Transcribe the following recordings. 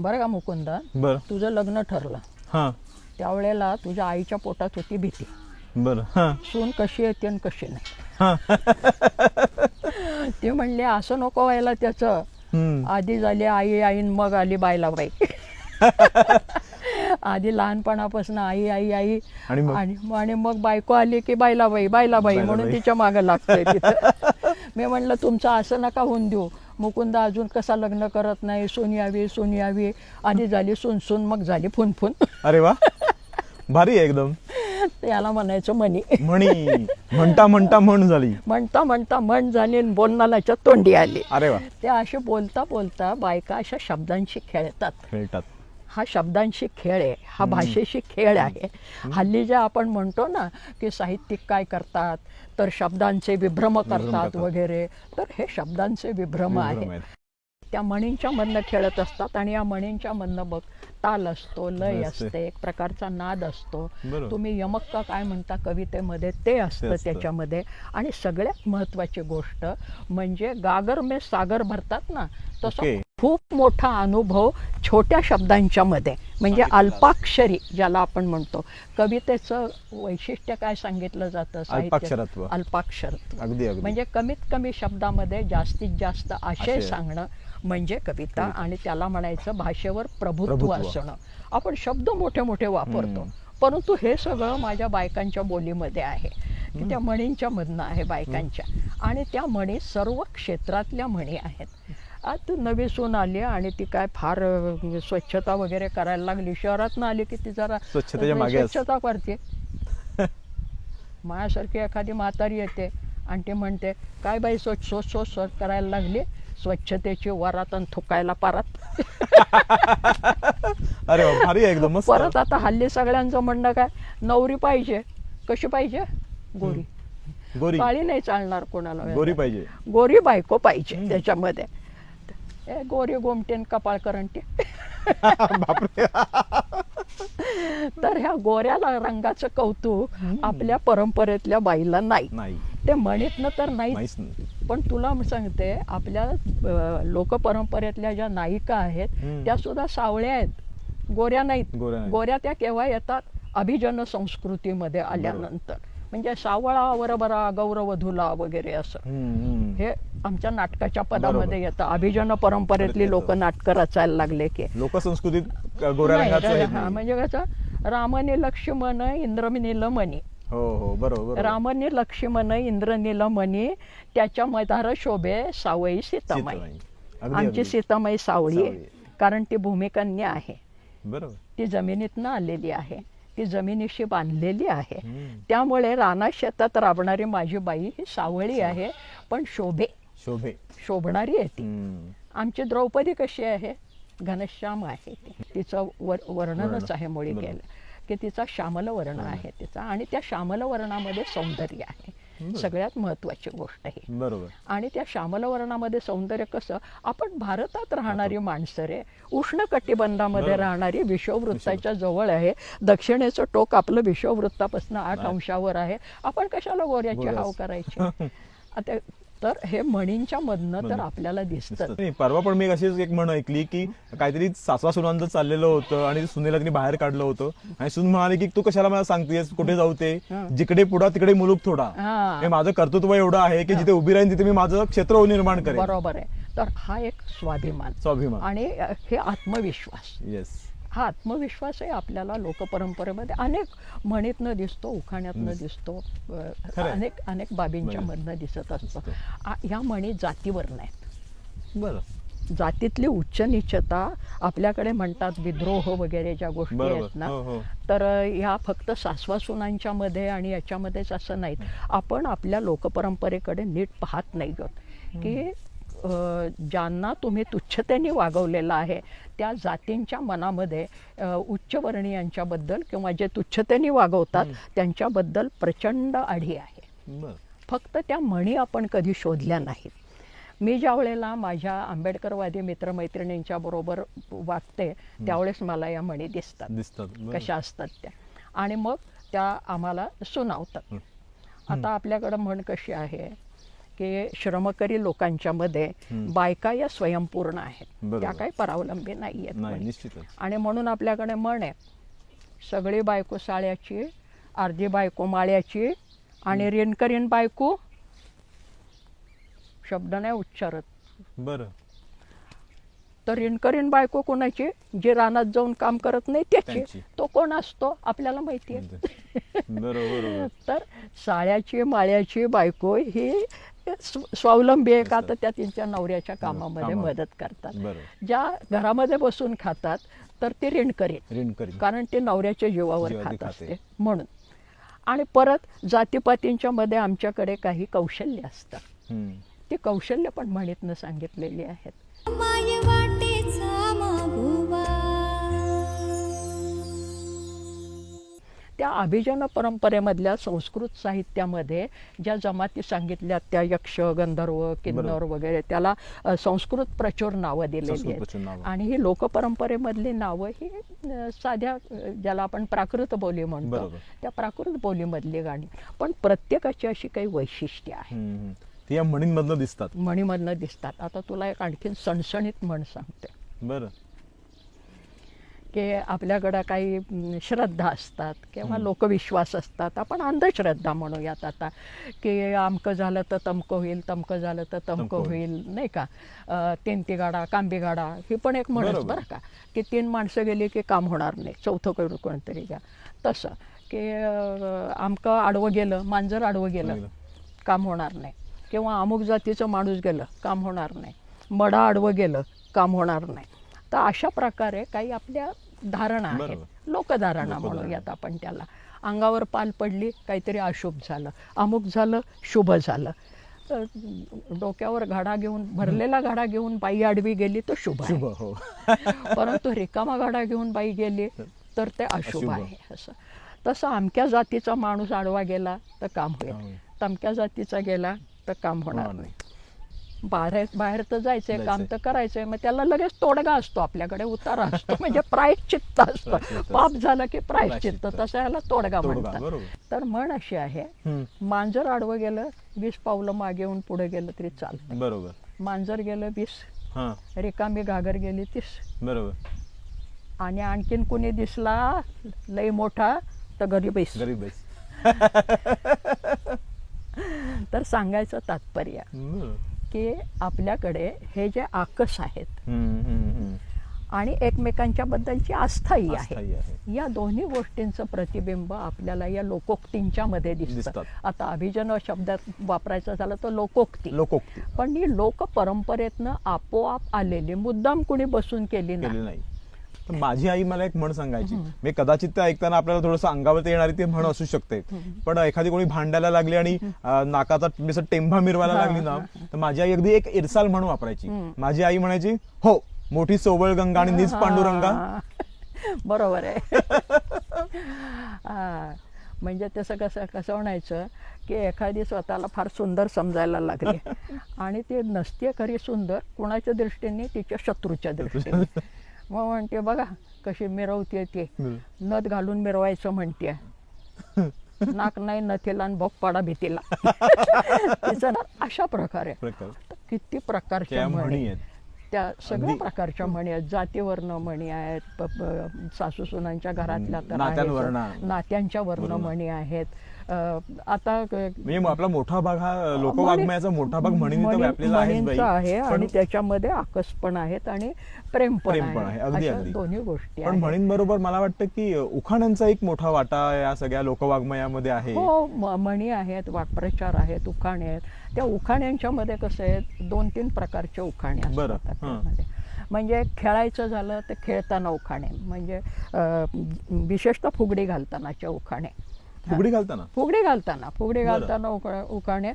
बरं का मुकुंदा? बर. तुझं लग्न ठरलं. हा. त्यावेळेला तुझ्या आईच्या पोटात होती भीती. बर. हा. सून कशी येते आणि कशी नाही. ती म्हणली असं नको व्हायला त्याचं. आधी झाली आई आईन मग आली बायला बाई आधी लहानपणापासून आई आई आई. आणि मग? आणि आणि मग बायको आली की बायला बाई बायला बाई म्हणून. तिच्या मागं लागतंय तिथं. मी म्हणलं तुमचं असं नका होऊन देऊ. मुकुंदा अजून कसा लग्न करत नाही? सून यावी सून यावी आधी झाली सून सून मग झाली फुन फुन. अरे वा. भारी आहे एकदम. याला म्हणायचं म्हणी. म्हणी. म्हणता म्हणता म्हण झाली. म्हणता म्हणता म्हण झाली आणि बोलणाऱ्याच्या तोंडी आली. अरे वा. ते असे बोलता बोलता बायका अशा शब्दांशी खेळतात. खेळतात. हा शब्दांशी खेळ आहे हा भाषेशी खेळ आहे. हल्ली जे आपण म्हणतो ना की साहित्यिक काय करतात तर शब्दांचे विभ्रम करतात. वगैरे तर हे शब्दांचे विभ्रम विभ्रम आहे आहेत. त्या म्हणींच्या मधनं खेळत असतात आणि या म्हणींच्या मधनं बघ ताल असतो लय असते. एक प्रकारचा नाद असतो. तुम्ही यमक का काय म्हणता कवितेमध्ये ते असतं. त्याच्यामध्ये आणि सगळ्यात महत्त्वाची गोष्ट म्हणजे गागर मे सागर भरतात ना तसं. खूप मोठा अनुभव छोट्या शब्दांच्या मध्ये म्हणजे अल्पाक्षरी ज्याला आपण म्हणतो कवितेचं वैशिष्ट्य काय सांगितलं जातं साहित्य अल्पाक्षरत्व. अल्पाक्षरत्व अगदी अगदी म्हणजे कमीत कमी शब्दामध्ये जास्तीत जास्त आशय. सांगणं म्हणजे कविता आणि त्याला म्हणायचं भाषेवर प्रभुत्व. असणं. आपण शब्द मोठे मोठे वापरतो. परंतु हे सगळं माझ्या बायकांच्या बोलीमध्ये आहे. की त्या म्हणींच्या मधनं आहे बायकांच्या. आणि त्या म्हणी सर्व क्षेत्रातल्या म्हणी आहेत. आज तू नवी सून आली आणि ती काय फार स्वच्छता वगैरे करायला लागली. शहरातनं आली की ती जरा. स्वच्छता करते. माझ्यासारखी एखादी म्हातारी येते आणि ती म्हणते काय बाई स्वच्छ स्वच्छ स्वच्छ करायला लागली? स्वच्छतेची वरात आणि थुकायला पारात. अरे वा भारी आहे एकदम मस्त. परत आता हल्ली सगळ्यांचं म्हणणं काय? नवरी पाहिजे. कशी पाहिजे? गोरी. गोरी. काळी नाही चालणार कोणाला गोरी पाहिजे. गोरी बायको पाहिजे त्याच्यामध्ये. ए गोरी गोमटेन कपाळ करंटी बापरे. तर ह्या गोऱ्याला रंगाचं कौतुक आपल्या परंपरेतल्या बाईला नाही. नाही. ते म्हणितनं तर नाही नाहीच नाही. पण तुला मी सांगते आपल्या लोकपरंपरेतल्या ज्या नायिका आहेत. त्या सुद्धा सावळ्या आहेत गोऱ्या नाहीत गोऱ्या त्या केव्हा येतात अभिजन संस्कृतीमध्ये आल्यानंतर म्हणजे सावळा वरबरा गौरवधुला वगैरे असं. हे आमच्या नाटकाच्या. पदामध्ये येतं अभिजन परंपरेतली. लोक नाटकं रचायला लागले की लोकसंस्कृतीत. म्हणजे कसं रामने लक्ष्मण इंद्रनील मणी हो हो बरोबर. रामने लक्ष्मण इंद्रनील मणी त्याच्या मधार शोभे सावई सीतामाई आमची. सीतामाई सावळी. कारण ती भूमिकन्या आहे बरोबर ती जमिनीतनं आलेली आहे ती जमिनीशी बांधलेली आहे. त्यामुळे राना शेतात राबणारी माझी बाई ही सावळी आहे पण शोभे शोभे शोभणारी आहे ती. आमची द्रौपदी कशी आहे घनश्याम आहे ती तिचं वर वर्णनच वर्ण. आहे मुळी बरोबर. की तिचा श्यामल वर्ण आहे तिचा आणि त्या श्यामल वर्णामध्ये सौंदर्य आहे. सगळ्यात महत्वाची गोष्ट ही. बरोबर. आणि त्या श्यामल वर्णामध्ये सौंदर्य कसं आपण भारतात राहणारी माणसं रे उष्ण कटिबंधामध्ये. राहणारी विषववृत्ताच्या जवळ आहे. दक्षिणेचं टोक आपलं विषववृत्तापासून आठ अंशावर आहे. आपण कशाला गोऱ्याची गोऱ्याच. हाव करायची? आता तर हे म्हणींच्या मधनं तर. आपल्याला दिसतं. नाही, परवा पण मी एक अशीच एक म्हण ऐकली की काहीतरी सासवा सुनांचं चाललेलं होतं आणि सुनेला तिने बाहेर काढलं होतं. आणि सुन म्हणाली की तू कशाला मला सांगतेस? कुठे जाऊ ते. जिकडे पुढा तिकडे मुलूक थोडा. हा. माझं कर्तृत्व एवढं आहे की जिथे उभी राहीन तिथे मी माझं क्षेत्र निर्माण करेन. बरोबर आहे. तर हा एक स्वाभिमान. स्वाभिमान. आणि हे आत्मविश्वास. येस हा आत्मविश्वास आहे आपल्याला लोकपरंपरेमध्ये. अनेक म्हणीतनं दिसतो उखाण्यातनं दिसतो. अनेक अनेक बाबींच्या बरोबर. मधनं दिसत असतं. या म्हणी जातीवर नाहीत. बरं. जातीतली उच्च निचता आपल्याकडे म्हणतात विद्रोह वगैरे ज्या गोष्टी आहेत ना हो हो. तर ह्या फक्त सासवासुनांच्या मध्ये आणि याच्यामध्येच असं नाहीत. आपण आपल्या लोकपरंपरेकडे नीट पाहत नाही आहोत. की ज्यांना तुम्ही तुच्छतेने वागवलेलं आहे त्या जातींच्या मनामध्ये उच्चवर्णीयांच्याबद्दल किंवा जे तुच्छतेने वागवतात त्यांच्याबद्दल प्रचंड आढी आहे. फक्त त्या म्हणी आपण कधी शोधल्या नाहीत. मी ज्या वेळेला माझ्या आंबेडकरवादी मित्रमैत्रिणींच्या बरोबर वागते त्यावेळेस मला या म्हणी दिसतात. दिसतात. कशा असतात त्या? आणि मग त्या आम्हाला सुनावतात. आता आपल्याकडं म्हण कशी आहे? की श्रमकरी लोकांच्या मध्ये हम्म. बायका या स्वयंपूर्ण आहेत. त्या काही परावलंबी नाही आहेत आणि म्हणून आपल्याकडे म्हण आहे सगळी बायको साळ्याची अर्धी बायको माळ्याची आणि रेणकरीन बायको शब्द नाही उच्चारत. बरं. तर रेणकरीन बायको कोणाची? जे रानात जाऊन काम करत नाही त्याची. तो कोण असतो? आपल्याला माहिती आहे. तर साळ्याची माळ्याची बायको ही स्व- स्वावलंबी आहे का तर त्या त्यांच्या नवऱ्याच्या कामामध्ये. मदत करतात. ज्या घरामध्ये बसून खातात तर ते ऋणकरीन ऋण करीन कारण ते नवऱ्याच्या जीवावर जीवावर खात खाते. असते. म्हणून. आणि परत जातीपातींच्या मध्ये आमच्याकडे काही कौशल्य असतात हम्म. ती कौशल्य पण म्हणीतनं सांगितलेली आहेत. माय वाटेचा त्या अभिजन परंपरेमधल्या संस्कृत साहित्यामध्ये ज्या जमाती सांगितल्या त्या यक्ष गंधर्व किन्नर. वगैरे त्याला संस्कृत प्रचुर नावं दिलेली आहेत. आणि ही लोकपरंपरेमधली नावं ही साध्या ज्याला आपण प्राकृत बोली म्हणतो. त्या प्राकृत बोलीमधली गाणी पण प्रत्येकाची अशी काही वैशिष्ट्ये आहेत. ती या म्हणींमधनं दिसतात म्हणीमधनं दिसतात आता तुला एक आणखीन सणसणीत म्हण सांगते बरं की आपल्याकडं काही श्रद्धा असतात किंवा. लोकविश्वास असतात आपण अंधश्रद्धा म्हणूयात आता की आमकं झालं तर तमकं होईल तमकं झालं तर तमकं होईल. नाही का अं, तेंती गाडा कांबी गाडा ही पण एक बरोबर. बरं का की तीन माणसं गेली की काम होणार नाही चौथं करू कोणतरी घ्या तसं की आमकं आडवं गेलं मांजर आडवं गेलं. काम होणार नाही किंवा अमुक जातीचं माणूस गेलं काम होणार नाही मडा आडवं गेलं काम होणार नाही तर अशा प्रकारे काही आपल्या धारणा आहेत. लोकधारणा. म्हणूयात आपण त्याला. अंगावर पाल पडली काहीतरी अशुभ झालं. अमुक झालं शुभ झालं. तर डोक्यावर घाडा घेऊन भरलेला घाडा घेऊन बाई आडवी गेली तर शुभ शुभ हो. परंतु रिकामा गाडा घेऊन बाई गेली तर ते अशुभ. आहे असं. तसं अमक्या जातीचा माणूस आडवा गेला तर काम होईल. तमक्या जातीचा गेला तर काम होणार नाही. बाहेर बाहेर तर जायचंय काम. तर करायचंय मग त्याला लगेच तोडगा असतो आपल्याकडे उतारा असतो म्हणजे प्रायश्चित्त असतं. पाप झालं की प्रायश्चित्त. तसं याला तोडगा म्हणतात. तर म्हण अशी आहे. मांजर आडवं गेलं वीस पावलं मागे येऊन पुढे गेलं तरी चालतं बरोबर मांजर गेलं वीस हा रिकामी घागर गेली तीस बरोबर आणि आणखीन कुणी दिसला लई मोठा तर गरीब. गरीब तर सांगायचं तात्पर्य. की आपल्याकडे हे जे आकस आहेत. आणि एकमेकांच्या बद्दलची आस्थाही आहे. या दोन्ही गोष्टींचं प्रतिबिंब आपल्याला या लोकोक्तींच्या मध्ये दिसतं. आता अभिजन शब्दात वापरायचं झालं तर लोकोक्ती. लोकोक्ती. पण ही लोक परंपरेतनं आपोआप आलेली मुद्दाम कुणी बसून केली नाही. तर माझी आई मला एक म्हण सांगायची. मी कदाचित ते ऐकताना आपल्याला थोडंसं अंगावरती येणारी ते म्हण असू शकते. पण एखादी कोणी भांडायला लागली आणि नाकाचा असं टेंभा मिरवायला लागली ना तर माझी आई अगदी एक इरसाल म्हणून वापरायची. माझी आई म्हणायची हो मोठी सोबळ गंगा आणि निज पांडुरंगा. बरोबर आहे. हा. म्हणजे तसं कसं कसं म्हणायचं की एखादी स्वतःला फार सुंदर समजायला लागली आणि ती नसते खरी सुंदर कुणाच्या दृष्टीने तिच्या शत्रूच्या दृष्टीने. मग म्हणते बघा कशी मिरवते ती. नथ घालून मिरवायचं म्हणते. नाक नाही नथीला आणि भोग पाडा भीतीला. तिचं ना अशा प्रकारे. प्रकार. किती प्रकारच्या म्हणी. आहेत. त्या सगळ्या. प्रकारच्या म्हणी आहेत. जातीवर्ण म्हणी आहेत सासू सुनांच्या घरातल्या तर. नात्यांच्या वर्ण. म्हणी आहेत. आता म्हणजे आपला मोठा भाग हा लोकवाङ्मयाचा मोठा भाग म्हणींचा आहे आणि त्याच्यामध्ये आकस पण आहेत आणि प्रेम पण प्रेम पण आहे, अगदी. दोन्ही गोष्टी पण आहेत. म्हणींबरोबर मला वाटतं की उखाण्यांचा एक मोठा वाटा या सगळ्या लोकवाङ्मयामध्ये आहे. हो म्हणी आहेत वाक्प्रचार आहेत उखाणे आहेत. त्या उखाण्यांच्या मध्ये कसं आहे दोन तीन प्रकारचे उखाणे बरं, असतात. त्यामध्ये म्हणजे खेळायचं झालं तर खेळताना उखाणे. म्हणजे विशेषतः फुगडी घालतानाचे उखाणे. फुगडी घालताना? फुगडी घालताना फुगडी. घालताना उखाणे.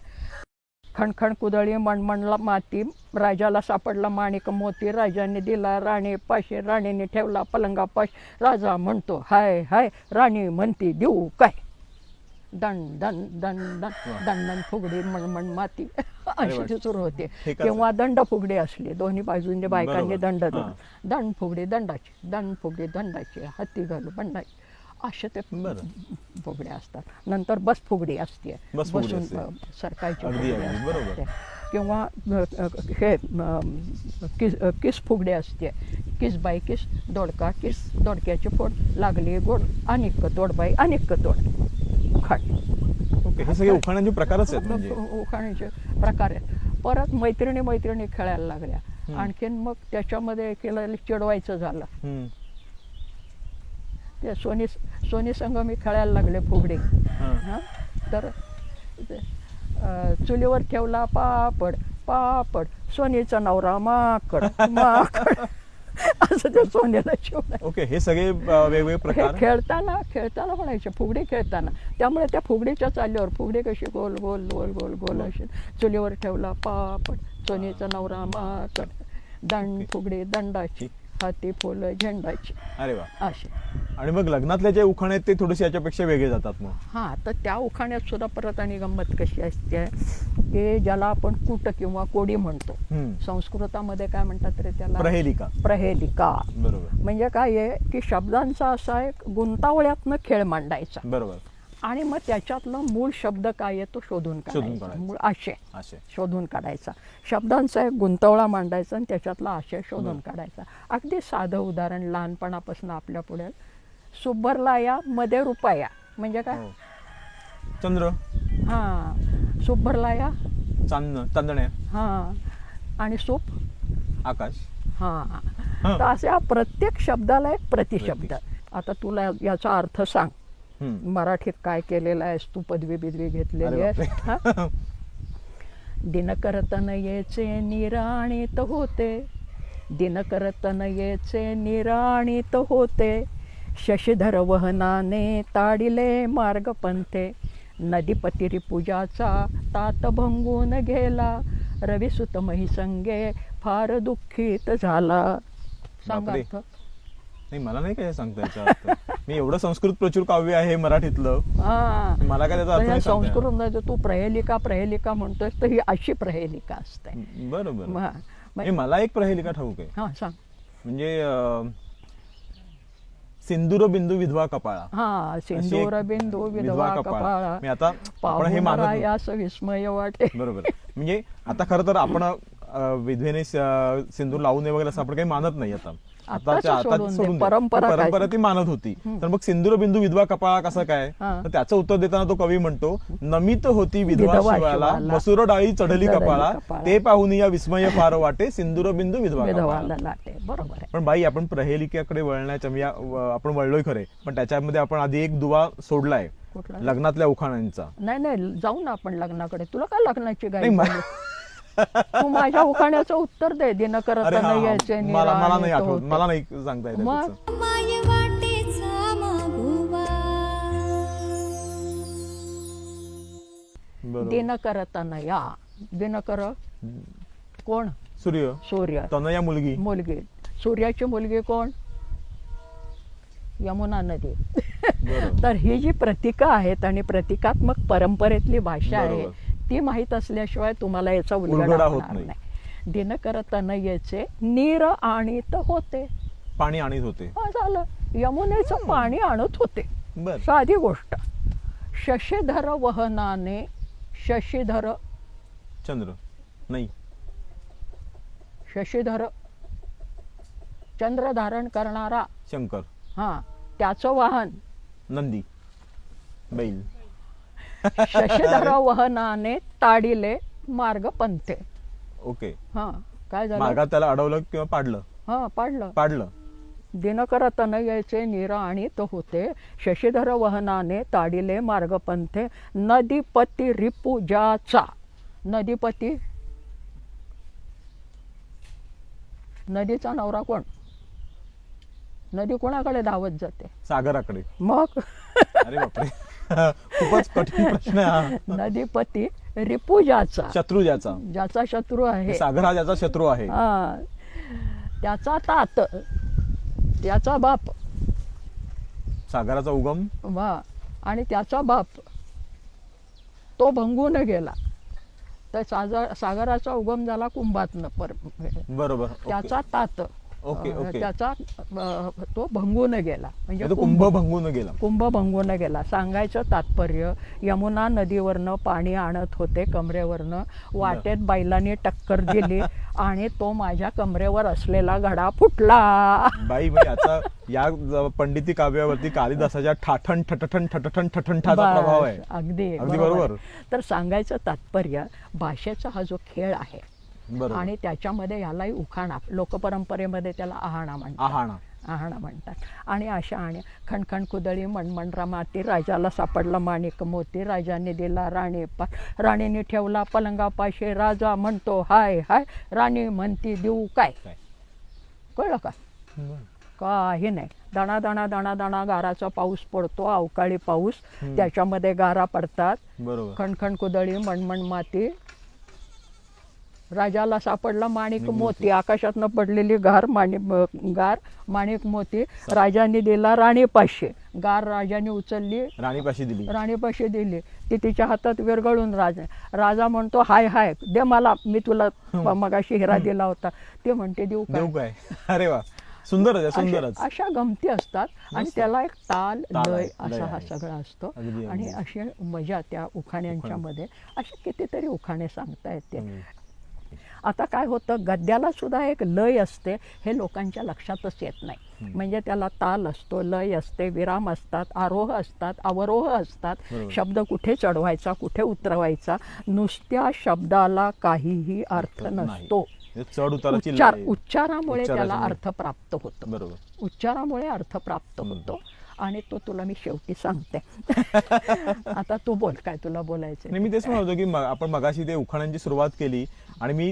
खणखण कुदळी मणमणला माती राजाला सापडला माणिक मोती राजाने दिला राणी पाशी राणीने ठेवला पलंगापाश. राजा म्हणतो हाय हाय राणी म्हणती देऊ काय? दण दण दण दण दण दण फुगडी मणमण माती अशी सुरू होते? किंवा दंड फुगडी असली दोन्ही बाजूंनी बायकांनी. दंड. दिला दंड फुगडी दंडाची दंड फुगडी दंडाची हत्ती घालू बंडाची असे ते बरं. फुगडे असतात नंतर बस फुगडी असते बसून सरकायची. बरोबर. किंवा हे किस किस फुगडी असते किस बाई किस दोडका किस दोडक्याची फोड लागली गोड अनिक तोड बाई अनिक तोड खाट ओके हे सगळे उखाण्यांचे प्रकारच आहेत म्हणजे. प्रकार आहेत. परत मैत्रिणी मैत्रिणी खेळायला लागल्या. आणखीन मग त्याच्यामध्ये केलं चिडवायचं झालं. ते सोनी सोनी संघ मी खेळायला लागले फुगडी. हा. तर चुलीवर ठेवला पापड पापड. सोनीचा नवरा माकड माकड. असं ते सोन्याला शिवलं ओके हे सगळे अ, वेगवेगळे हे प्रकार? खेळताना खेळताना म्हणायचे फुगडी खेळताना. त्यामुळे त्या फुगडीच्या चालीवर फुगडी कशी गोल गोल गोल गोल गोल अशी चुलीवर ठेवला पापड सोनीचा नवरा माकड दंड फुगडी दंडाची. हाती फुलं झेंडाची. अरे वा. अशी आणि मग लग्नातले जे उखाणे आहेत ते थोडेसे याच्यापेक्षा वेगळे जातात मग. हां तर त्या उखाण्यात सुद्धा परत आणि गंमत कशी असते की ज्याला आपण कूट किंवा कोडी म्हणतो. हम्म. संस्कृतामध्ये काय म्हणतात रे त्याला? प्रहेलिका. प्रहेलिका. बरोबर. म्हणजे काय आहे की शब्दांचा असा एक गुंतावळ्यातनं खेळ मांडायचा. बरोबर. आणि मग त्याच्यातलं मूळ शब्द काय आहे? तो शोधून काढायचा. मूळ आशय. असे शोधून काढायचा. शब्दांचा एक गुंतवळा मांडायचा आणि त्याच्यातला आशय शोधून काढायचा. अगदी साधं उदाहरण लहानपणापासून आपल्या पुढे. सुब्बरला या मध्ये रुपया. म्हणजे काय? हो. चंद्र. हां. सुब्बरला या चांदणं चांदण्या. हां. आणि सूप? आकाश. हां. तर अशा प्रत्येक शब्दाला एक प्रतिशब्द. आता तुला याचा अर्थ सांग. मराठीत काय केलेलं आहेस तू पदवी बिदवी घेतलेली आहे? दिनकरतन येचे निराणीत होते. दिनकरतन येचे निराणीत होते. शशिधर वहनाने ताडिले मार्ग पंथे नदीपती रिपुजाचा तात भंगून गेला. रविसुत महिसंगे फार दुःखित झाला. सांग. नाही मला नाही काय सांगता. मी एवढं संस्कृत प्रचूर काव्य आहे मराठीतलं. हा. मला काय त्याचा अर्थ. संस्कृत मध्ये तू प्रहेलिका प्रहेलिका म्हणतोस तर ही अशी प्रहेलिका असते. बरोबर. नाही, मला एक प्रहेलिका ठाऊक आहे. हा सांग. म्हणजे सिंदूर बिंदू विधवा कपाळा. हा सिंदूर बिंदू विधवा कपाळा. मी आता आपण हे मानत विस्मय वाटे. बरोबर. म्हणजे आता खरं तर आपण विधवेने सिंदूर लावू नये वगैरे असं आपण काही मानत नाही आता. आताचं आता सोडून. परंपरा ती मानत होती तर मग सिंदूर बिंदू विधवा कपाळा कसं काय. तर त्याचं उत्तर देताना तो कवी म्हणतो नमित होती विधवा शिवाला. मसूर डाळी चढली कपाळा. ते पाहून या विस्मय फार वाटे सिंदूर बिंदू विधवा बरोबर पण बाई आपण प्रहेलिकेकडे वळण्याच्या म्हणजे आपण वळलोय खरे पण त्याच्यामध्ये आपण आधी एक दुवा सोडलाय? लग्नातल्या उखाण्यांचा नाही नाही जाऊ ना आपण लग्नाकडे तुला काय लग्नाची झाली? तू माझ्या उखाण्याचं उत्तर दे दिनकरत अरे हा, नाही हा. मला मला नाही आठवत. मला नाही सांगता येत मग? त्याचं. माय वाटेचा मागुवा बरोबर दिनकरत या दिनकर कोण सूर्य सूर्य तनया मुलगी मुलगी सूर्याची मुलगी कोण यमुना नदी बरोबर. तर ही जी प्रतिका आहेत आणि प्रतिकात्मक परंपरेतली भाषा आहे बरोबर. ती माहीत असल्याशिवाय तुम्हाला याचा उलगडा होत होणार नाही. दिनकर तनयेचे नीर आणीत होते. पाणी आणीत होते. झालं. यमुनेचं पाणी आणत होते. बर. साधी गोष्ट. शशीधर वहनाने शशीधर चंद्र. नाही. शशीधर चंद्र धारण करणारा. शंकर. हा त्याचं वाहन. नंदी. बैल. शशीधर वहनाने ताडिले मार्ग पंथे. ओके. हा काय झालं? मार्गात त्याला अडवलं किंवा पाडलं? हा पाडलं. पाडलं. दिनकर तनयाचे निरा आणि तो होते. शशीधर वहनाने ताडिले मार्ग पंथे. नदीपती रिपुजाचा. नदीपती? नदीचा नवरा कोण? नदी कोणाकडे धावत जाते? सागराकडे. मग? अरे बापरे. खूपच कठीण प्रश्न आहे हा. नदीपती रिपुजाचा. शत्रू ज्याचा ज्याचा शत्रू आहे. सागर हा ज्याचा शत्रू आहे. हा. त्याचा तात. त्याचा बाप. सागराचा उगम. वा. आणि त्याचा बाप. तो भंगून गेला. तर सागर सागराचा उगम झाला कुंभातनं पर बरोबर. ओके. त्याचा तात. Okay, uh, okay. त्याचा अ, तो भंगून गेला. म्हणजे तो कुंभ भंगून गेला. कुंभ भंगून गेला. सांगायचं तात्पर्य यमुना नदीवरनं पाणी आणत होते कमरेवरनं. वाटेत बैलांनी टक्कर दिली आणि तो माझ्या कमरेवर असलेला घडा फुटला. बाई म्हणजे आता या ज- पंडिती काव्यावरती कालिदासाच्या ठाठण ठठठण ठठठण ठठणठाचा बस, प्रभाव आहे. अगदी अगदी बरोबर. बरोबर. तर सांगायचं तात्पर्य भाषेचा हा जो खेळ आहे आणि त्याच्यामध्ये ह्यालाही उखाणा लोकपरंपरेमध्ये त्याला आहाणा म्हणतात. आहाणा. आहाणा म्हणतात. आणि अशा आणि खणखण कुदळी मणमणरा माती राजाला सापडला माणिक मोती राजाने दिला राणी पा राणीने ठेवला पलंगापाशी राजा म्हणतो हाय हाय राणी म्हणती देऊ काय? कळलं का? काही नाही. दणा दणा दणा दणा गाराचा पाऊस पडतो अवकाळी पाऊस. त्याच्यामध्ये गारा पडतात. खणखण कुदळी मणमण माती राजाला सापडला माणिक मोती. आकाशातनं पडलेली गार माणिक गार माणिक मोती राजाने दिला राणी पाचशे. गार राजाने उचलली. राणीपाशी दिली. राणीपाशी दिली. ती तिच्या हातात विरघळून राजा राजा म्हणतो हाय हाय दे मला मी तुला मगाशी हिरा दिला होता. ते म्हणते देऊ देऊ काय? अरे वा. सुंदरच आहे सुंदरच. अशा अशा गमती असतात आणि. त्याला एक ताल ताल लय आहे, लय असा हा आहे. सगळा असतो. अगदी, आणि. अशी मजा त्या उखाण्यांच्या मध्ये असे कितीतरी उखाणे सांगता येते. हम्म. आता काय होतं गद्याला सुद्धा एक लय असते हे लोकांच्या लक्षातच येत नाही. म्हणजे त्याला ताल असतो लय असते विराम असतात आरोह असतात अवरोह असतात. शब्द कुठे चढवायचा कुठे उतरवायचा नुसत्या शब्दाला काहीही अर्थ. नसतो. हे उच्चार. उच्चारामुळे त्याला अर्थ प्राप्त होतो. बरोबर. उच्चारामुळे अर्थ प्राप्त होतो. आणि तो तुला मी शेवटी सांगते. आता तू बोल काय तुला बोलायचं मी तेच म्हणत की आपण मगाशी ते उखाण्यांची सुरुवात केली आणि मी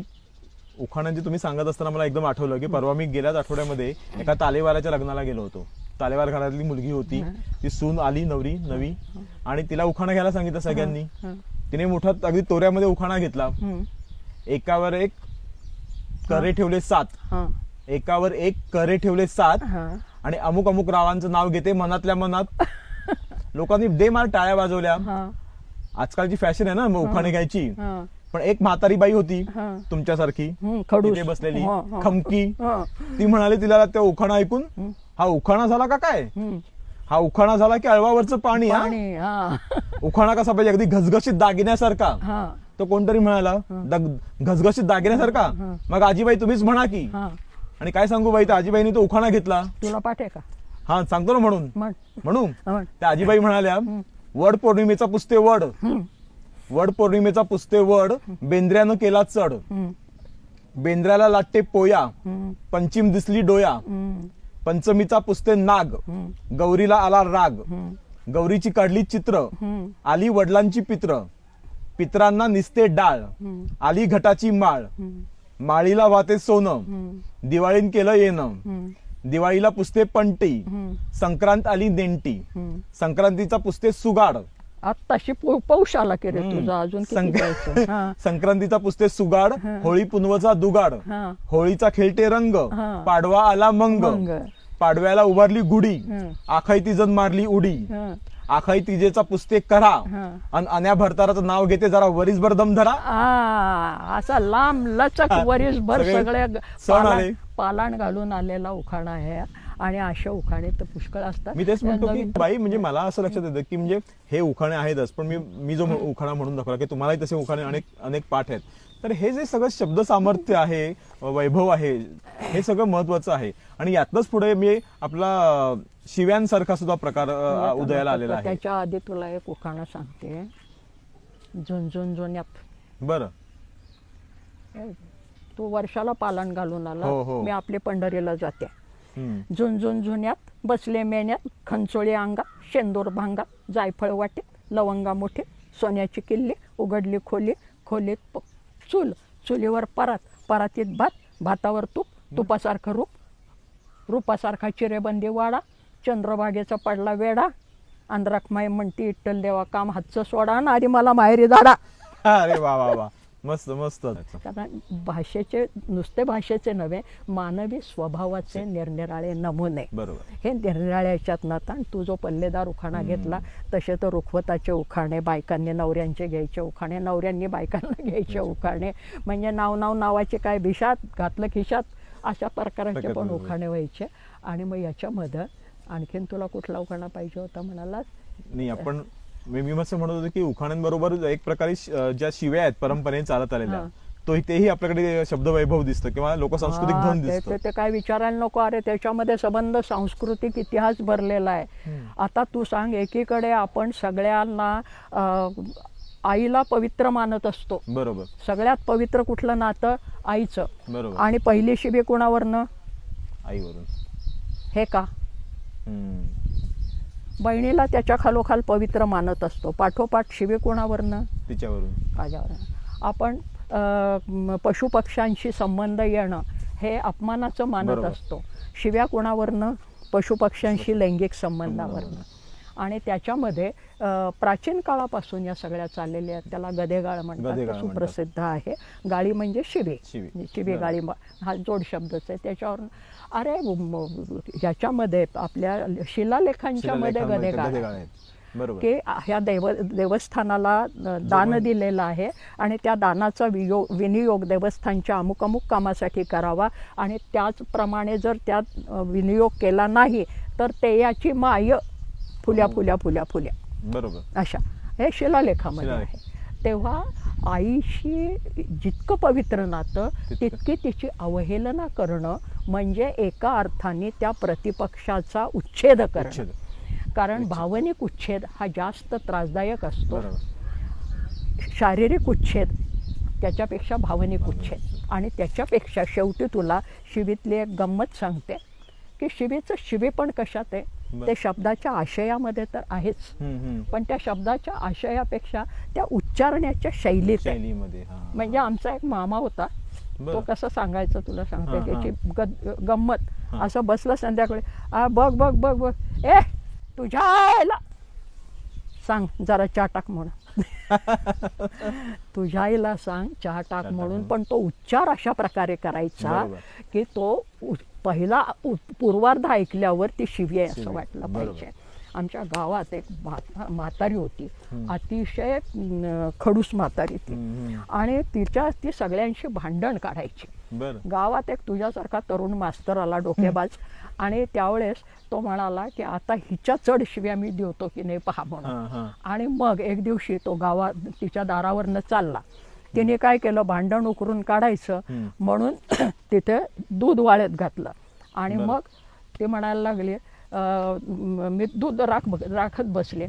उखाण्यांची तुम्ही सांगत असताना मला एकदम आठवलं की परवा मी गेल्याच आठवड्यामध्ये एका तालेवाराच्या लग्नाला गेलो होतो. तालेवार घरातली मुलगी होती. ती सून आली नवरी नवी. आणि तिला उखाणा घ्यायला सांगितलं सगळ्यांनी. तिने मोठा अगदी तोऱ्यामध्ये उखाणा घेतला. एकावर एक करे ठेवले सात. एकावर एक करे ठेवले सात. आणि अमुक अमुक रावांचं नाव घेते मनातल्या मनात. लोकांनी दे मार टाळ्या वाजवल्या. आजकालची फॅशन आहे ना उखाणे घ्यायची. पण एक म्हातारी बाई होती. तुमच्यासारखी. तिथे बसलेली. खमकी. ती म्हणाली तिला त्या उखाणा ऐकून हं. उखाणा झाला का काय? हं. उखाणा झाला की अळवावरचं पाणी हा. उखाणा कसा पाहिजे? अगदी घसघशीत दागिन्यासारका हा. तो कोणतरी म्हणाला "दग- घसघशीत दागिन्यासारका हं. मग आजीबाई तुम्हीच म्हणा की. आणि काय सांगू बाई त्या आजीबाईनी तो उखाणा घेतला. तुला पाठे का? हा सांगतो ना म्हणून. म्हण. म्हणू? म्हण. त्या आजीबाई म्हणाल्या वड पौर्णिमेचा पुसते वड. वड पौर्णिमेचा पुसते वड बेंद्र्यानं केला चढ. बेंद्राला लाटते पोया पंचिम दिसली डोया. पंचमीचा पुसते नाग. गौरीला आला राग. गौरीची काढली चित्र. आली वडिलांची पित्र. पित्रांना निसते डाळ. आली घटाची माळ. माळीला वाते सोनं. दिवाळीन केलं येणं. दिवाळीला पुसते पंटी संक्रांत आली नेंटी. संक्रांतीचा पुसते सुगाड. आत्ताशी पौष आला की रे. तुझा अजून किती संक- द्यायचं? हा संक्रांतीचा पुसते सुगाड हं. होळी पुनवचा दुगाड हा होळीचा खेळते रंग हा. पाडवा आला मंग मंग. पाडव्याला उभारली गुढी हं. आखाई तिजन मारली उडी हं, आखाई तिजेचा पुसते करा हं. आणि अन्या भरताराचं नाव घेते जरा वरीसभर दम धरा आ, असा लांब लचक हा, वरीसभर सगळे सगळ्या ग- सण पालाण- आले. पालाण घालून आलेला उखाणा आहे आणि अशा उखाणे तर पुष्कळ असतात. मी तेच म्हणतो की बाई म्हणजे मला असं लक्षात येतं की म्हणजे हे उखाणे आहेतच पण मी मी जो उखाणा म्हणून दाखवला की तुम्हालाही तसे उखाणे अनेक अनेक पाठ आहेत. तर हे जे सगळं शब्द सामर्थ्य आहे वैभव आहे हे सगळं महत्वाचं आहे. आणि यातनंच पुढे मी आपला शिव्यांसारखा सुद्धा प्रकार अं, उदयाला आलेला आहे. त्याच्या आधी तुला एक उखाणं सांगते. झुंझुन जुन्यात बरं. तू वर्षाला पालन घालून आला. हो, हो. मी आपली पंढरीला जाते. झुंझुन जुन्यात बसले मेण्यात खंचोळी अंगा शेंदूर भांगा जायफळ वाटेत लवंगा मोठे सोन्याची किल्ली उघडली खोली खोलीत चूल चुलीवर परात परातीत भात भातावर तूप तुपासारखं रूप रूपासारखा चिरेबंदी वाडा चंद्रभागेचा पडला वेडा अंधराखमाई म्हणती इट्टल देवा काम हातचं सोडा आणि आधी मला माहेरी झाडा अरे वा वा वा. मस्त मस्त. कारण भाषेचे नुसते भाषेचे नव्हे मानवी स्वभावाचे निरनिराळे नमुने. बरोबर. हे निरनिराळ्या याच्यात नव्हता आणि तू जो पल्लेदार उखाणा घेतला तसे तर रुखवताचे उखाणे बायकांनी नवऱ्यांचे घ्यायचे उखाणे नवऱ्यांनी बायकांना घ्यायचे उखाणे. म्हणजे नाव नाव नावाचे काय भिशात घातलं खिशात अशा प्रकारचे प्रकार पण. उखाणे व्हायचे. आणि मग याच्यामध्ये आणखीन तुला कुठला उखाणा पाहिजे होता म्हणाला नाही आपण मी मी असं म्हणत होतो की उखाण्यांबरोबर एक प्रकारे ज्या शिव्या आहेत परंपरेने चालत आलेल्या. तो तेही आपल्याकडे शब्दवैभव दिसतं किंवा लोकसांस्कृतिक धन ते- दिसतं. ते काय विचारायला नको अरे त्याच्यामध्ये संबंध सांस्कृतिक इतिहास भरलेला आहे. आता तू सांग एकीकडे आपण सगळ्यांना आईला पवित्र मानत असतो. बरोबर. सगळ्यात पवित्र कुठलं नातं? आईचं. बरोबर. आणि पहिली शिबी कुणावरनं? आईवरून. हे का. बहिणीला त्याच्या खालोखाल पवित्र मानत असतो. पाठोपाठ शिबी कुणावरनं? तिच्यावरून. माझ्यावर आपण पशुपक्ष्यांशी संबंध येणं हे अपमानाचं मानत. असतो. शिव्या कोणावरनं? पशुपक्ष्यांशी लैंगिक संबंधावरनं. आणि त्याच्यामध्ये प्राचीन काळापासून या सगळ्या चाललेल्या आहेत. त्याला गदेगाळ म्हणतात. सुप्रसिद्ध आहे. गाळी म्हणजे शिवे. शिवी. शिवे बरोबर. गाळी हा जोड शब्दच आहे. त्याच्यावर अरे ह्याच्यामध्ये आपल्या शिलालेखांच्या मध्ये गदेगाळ की ह्या देव देवस्थानाला दान दिलेलं आहे आणि त्या दानाचा वियोग विनियोग देवस्थानच्या अमुक अमुक कामासाठी करावा आणि त्याचप्रमाणे जर त्यात विनियोग केला नाही तर ते याची माय फुल्या फुल्या फुल्या फुल्या. बरोबर. अशा. हे शिलालेखामध्ये शिलालेख. आहे. तेव्हा आईशी जितकं पवित्र नातं तितकं. तिची अवहेलना करणं म्हणजे एका अर्थाने त्या प्रतिपक्षाचा उच्छेद करणं. कारण भावनिक उच्छेद हा जास्त त्रासदायक असतो. शारीरिक उच्छेद त्याच्यापेक्षा भावनिक उच्छेद. आणि त्याच्यापेक्षा शेवटी तुला शिवीतली एक गंमत सांगते की शिवीचं शिवी पण कशात आहे. ते शब्दाच्या आशयामध्ये तर आहेच. पण त्या शब्दाच्या आशयापेक्षा त्या उच्चारण्याच्या शैलीत म्हणजे आमचा एक मामा होता. तो कसं सांगायचं तुला सांगते त्याची गंमत. असं बसलं संध्याकाळी. आ बघ बघ बघ बघ. ए तुझ्या सांग जरा चहा टाक म्हणून. तुझ्या आईला सांग चहा टाक म्हणून. पण तो उच्चार अशा प्रकारे करायचा. की तो पहिला पूर्वार्ध ऐकल्यावर ती शिवी आहे असं वाटलं. पाहिजे. आमच्या गावात एक म्हा- म्हातारी होती. अतिशय खडूस म्हातारी ती. आणि तिच्या ती सगळ्यांशी भांडण काढायची गावात एक तुझ्यासारखा तरुण मास्तर आला डोकेबाज आणि त्यावेळेस तो म्हणाला की आता हिच्या चढ शिव्या मी देतो की नाही पहा म्हणून. आणि मग एक दिवशी तो गावात तिच्या दारावरनं चालला. तिने काय केलं भांडण उकरून काढायचं. म्हणून तिथे दूध वाळत घातलं आणि. मग ते म्हणायला लागले "अं, म- दूध राख राखत बसले.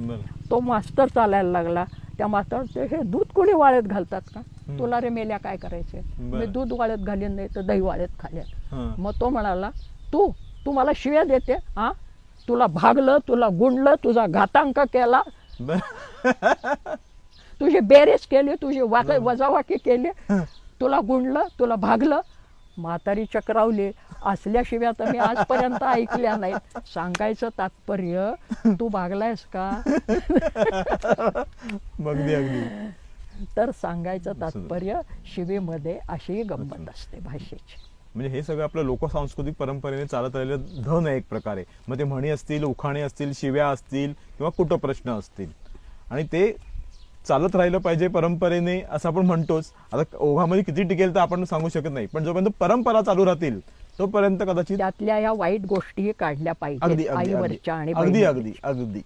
तो मास्तर चालायला लागला त्या मास्तर ते हे दूध कोणी वाळत घालतात का तुला रे मेल्या काय करायचे मी. दूध वाळत घालीन नाही तर दही वाळत खालेन हा. मग तो म्हणाला तू तू मला शिव्या देते हा तुला भागलं तुला गुंडलं तुझा घातांक केला. तुझी बेरेस केली तुझी वाक वजावाकी केली तुला गुंडलं तुला भागलं म्हातारी चक्रावली. असल्या शिव्या तर मी आजपर्यंत ऐकल्या नाहीत. सांगायचं तात्पर्य तू भागलायस का? अगदी अगदी. तर सांगायचं तात्पर्य शिवीमध्ये अशी गंमत असते भाषेची. म्हणजे हे सगळं आपलं लोकसांस्कृतिक परंपरेने चालत आलेलं धन आहे एक प्रकारे. मग ते म्हणी असतील उखाणे असतील शिव्या असतील किंवा कुटप्रश्न असतील. आणि ते चालत राहिलं पाहिजे परंपरेने असं आपण म्हणतोच. आता ओघामध्ये किती टिकेल तर आपण सांगू शकत नाही. पण जोपर्यंत परंपरा चालू राहतील तोपर्यंत कदाचित त्यातल्या या वाईट गोष्टी काढल्या पाहिजेत अगदी अगदी. अगदी. अगदी.